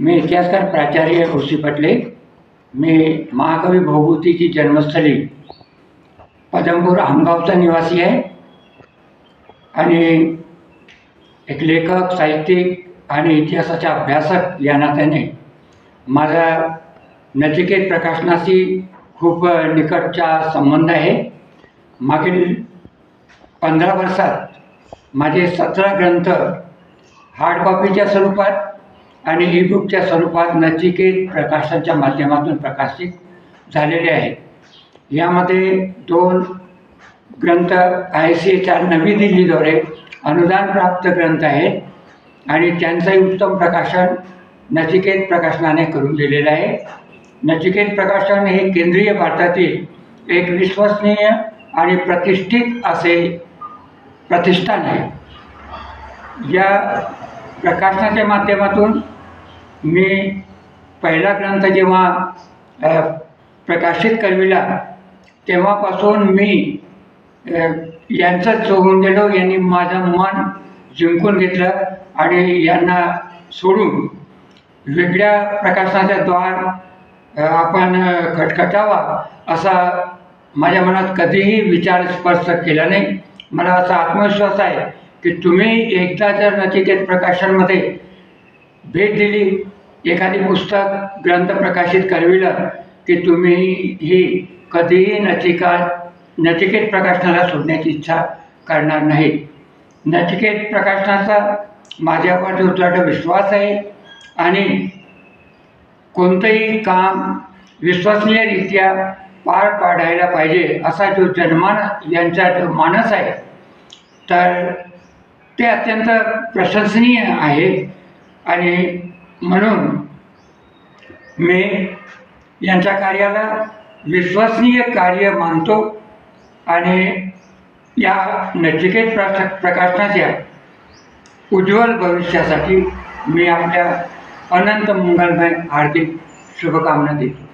मी इतिहासकार प्राचार्य ओसी पटले. मी महाकवी भवभूतीची जन्मस्थळी पदमपूर आमगावचा निवासी आहे. आणि एक लेखक साहित्यिक आणि इतिहासाच्या अभ्यासक या नात्याने माझा नचिकेत प्रकाशनाशी खूप निकटचा संबंध आहे. मागील पंधरा वर्षात माझे सतरा ग्रंथ हार्ड कॉपीच्या स्वरूपात आणि ईबुकच्या स्वरूपात नचिकेत प्रकाशनाच्या माध्यमातून प्रकाशित झालेले आहेत यामध्ये दोन ग्रंथ आय सी एच्या नवी दिल्लीद्वारे अनुदान प्राप्त ग्रंथ आहेत आणि त्यांचंही उत्तम प्रकाशन नचिकेत प्रकाशनाने करून दिलेलं आहे. नचिकेत प्रकाशन हे केंद्रीय भारतातील एक विश्वसनीय आणि प्रतिष्ठित असे प्रतिष्ठान आहे. या प्रकाशनाच्या माध्यमातून मी पहिला ग्रंथ जेव्हा प्रकाशित करविला तेव्हापासून मी यांचंच सोडून गेलो यांनी माझं मन जिंकून घेतलं आणि यांना सोडून वेगळ्या प्रकाशनाचा द्वार आपण खटखटावा असा माझ्या मनात कधीही विचार स्पर्श केला नाही. मला असा आत्मविश्वास आहे की तुम्ही एकदा जर नचिकेत प्रकाशनमध्ये भेट दिली एखादी पुस्तक ग्रंथ प्रकाशित करविलं की तुम्ही ही कधीही नचिका नचिकेत प्रकाशनाला सोडण्याची इच्छा करणार नाही नचिकेत प्रकाशनाचा माझ्यावर जो दृढ विश्वास आहे आणि कोणतंही काम विश्वसनीयरित्या पार पाडायला पाहिजे असा जो जनमानस यांचा जो मानस आहे तर ते अत्यंत प्रशंसनीय आहे. आणि म्हणून मी यांच्या कार्याला विश्वसनीय कार्य मानतो. आणि या नचिकेत प्रश प्रकाशनाच्या उज्ज्वल भविष्यासाठी मी आपल्या अनंत मंगलमय हार्दिक शुभकामना देतो.